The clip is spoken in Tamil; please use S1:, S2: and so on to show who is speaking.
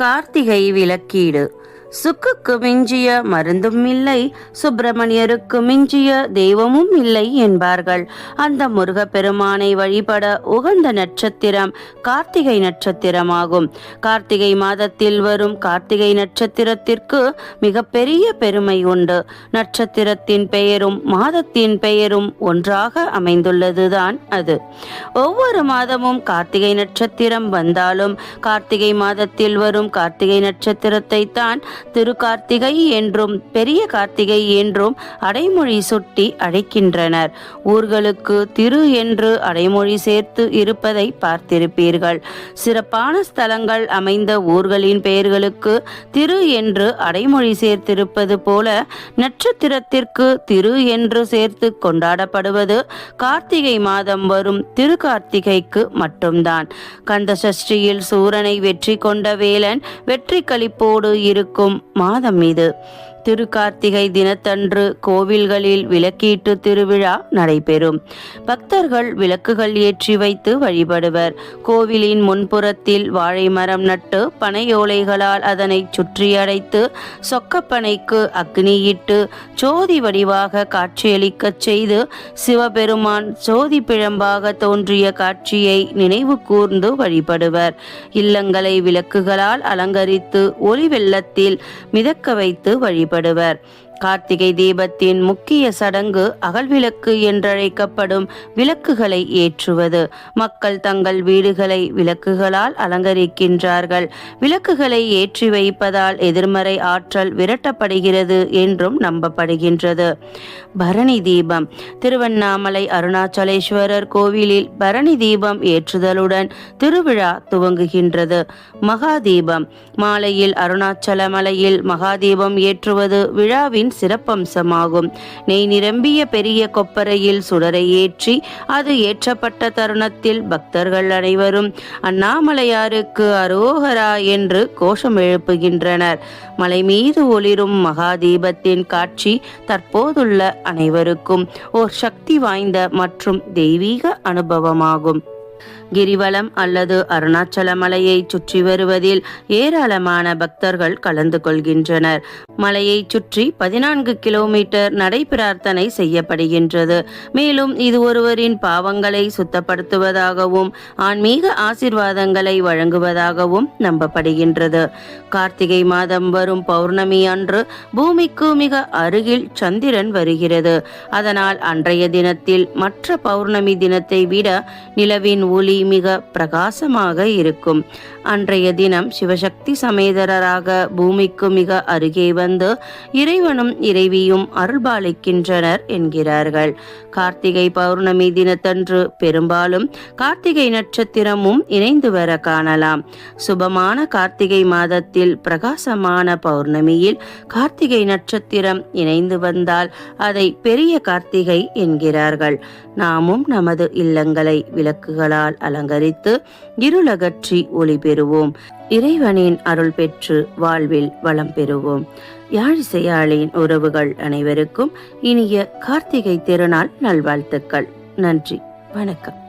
S1: கார்த்திகை விளக்கீடு. சுக்குக்கு மிஞ்சிய மருந்தும் இல்லை சுப்பிரமணியருக்கு மிஞ்சிய தெய்வமும் இல்லை என்பார்கள். அந்த முருகப்பெருமானை வழிபட உகந்த நட்சத்திரம் கார்த்திகை நட்சத்திரமாகும். கார்த்திகை மாதத்தில் வரும் கார்த்திகை நட்சத்திரத்திற்கு மிகப்பெரிய பெருமை உண்டு. நட்சத்திரத்தின் பெயரும் மாதத்தின் பெயரும் ஒன்றாக அமைந்துள்ளதுதான் அது. ஒவ்வொரு மாதமும் கார்த்திகை நட்சத்திரம் வந்தாலும் கார்த்திகை மாதத்தில் வரும் கார்த்திகை நட்சத்திரத்தை தான் திருக்கார்த்திகை என்றும் பெரிய கார்த்திகை என்றும் அடைமொழி சுட்டி அழைக்கின்றனர். ஊர்களுக்கு திரு என்று அடைமொழி சேர்த்து இருப்பதை பார்த்திருப்பீர்கள். சிறப்பான ஸ்தலங்கள் அமைந்த ஊர்களின் பெயர்களுக்கு திரு என்று அடைமொழி சேர்த்திருப்பது போல நட்சத்திரத்திற்கு திரு என்று சேர்த்து கொண்டாடப்படுவது கார்த்திகை மாதம் வரும் திருக்கார்த்திகைக்கு மட்டும்தான். கந்த சஷ்டியில் சூரனை வெற்றி கொண்ட வேலன் வெற்றி களிப்போடு இருக்கும் மாதம் மீது. திருக்கார்த்திகை தினத்தன்று கோவில்களில் விளக்கீட்டு திருவிழா நடைபெறும். பக்தர்கள் விளக்குகள் ஏற்றி வைத்து வழிபடுவர். கோவிலின் முன்புறத்தில் வாழை மரம் நட்டு பனையோலைகளால் அதனை சுற்றியடைத்து சொக்கப்பனைக்கு அக்னியிட்டு ஜோதி வடிவாக காட்சியளிக்கச் செய்து சிவபெருமான் ஜோதி பிழம்பாக தோன்றிய காட்சியை நினைவு கூர்ந்து வழிபடுவர். இல்லங்களை விளக்குகளால் அலங்கரித்து ஒளி வெள்ளத்தில் மிதக்க வைத்து வழிபடுவர். வழிபடுவர் கார்த்திகை தீபத்தின் முக்கிய சடங்கு அகல்விளக்கு என்றழைக்கப்படும் விளக்குகளை ஏற்றுவது. மக்கள் தங்கள் வீடுகளை விளக்குகளால் அலங்கரிக்கின்றார்கள். விளக்குகளை ஏற்றி வைப்பதால் எதிர்மறை ஆற்றல் விரட்டப்படுகிறது என்றும் நம்பப்படுகின்றது. பரணி தீபம். திருவண்ணாமலை அருணாச்சலேஸ்வரர் கோவிலில் பரணி தீபம் ஏற்றுதலுடன் திருவிழா துவங்குகின்றது. மகா தீபம் மாலையில் அருணாச்சல மலையில் மகாதீபம் ஏற்றுவது விழாவின் சிறப்பம்சமாகும். நெய் நிரம்பிய பெரிய கொப்பரையில் சுடரை ஏற்றி அது ஏற்றப்பட்ட தருணத்தில் பக்தர்கள் அனைவரும் அண்ணாமலையாருக்கு அரோகரா என்று கோஷம் எழுப்புகின்றனர். மலை மீது ஒளிரும் மகாதீபத்தின் காட்சி தற்போதுள்ள அனைவருக்கும் ஓர் சக்தி வாய்ந்த மற்றும் தெய்வீக அனுபவமாகும். கிரிவலம் அல்லது அருணாச்சல மலையை சுற்றி வருவதில் ஏராளமான பக்தர்கள் கலந்து கொள்கின்றனர். மலையை சுற்றி பதினான்கு கிலோமீட்டர் நடை பிரார்த்தனை செய்யப்படுகின்றது. மேலும் இது ஒருவரின் பாவங்களை சுத்தப்படுத்துவதாகவும் ஆன்மீக ஆசிர்வாதங்களை வழங்குவதாகவும் நம்பப்படுகின்றது. கார்த்திகை மாதம் வரும் பௌர்ணமி அன்று பூமிக்கு மிக அருகில் சந்திரன் வருகிறது. அதனால் அன்றைய தினத்தில் மற்ற பௌர்ணமி தினத்தை விட நிலவின் ஒளி மிக பிரகாசமாக இருக்கும். அன்றைய தினம் சிவசக்தி சமேதரராக பூமிக்கு மிக அருகே வந்து இறைவனும் இறைவியும் அருள்பாலிக்கின்றனர் என்கிறார்கள். கார்த்திகை பௌர்ணமி தினத்தன்று பெரும்பாலும் கார்த்திகை நட்சத்திரமும் இணைந்து வர காணலாம். சுபமான கார்த்திகை மாதத்தில் பிரகாசமான பௌர்ணமியில் கார்த்திகை நட்சத்திரம் இணைந்து வந்தால் அதை பெரிய கார்த்திகை என்கிறார்கள். நாமும் நமது இல்லங்களை விளக்குகளால் அலங்கரித்து இருளகற்றி ஒளி பெறுவோம். இறைவனின் அருள் பெற்று வாழ்வில் வளம் பெறுவோம். யாழிசையாளின் உறவுகள் அனைவருக்கும் இனிய கார்த்திகை திருநாள் நல்வாழ்த்துக்கள். நன்றி. வணக்கம்.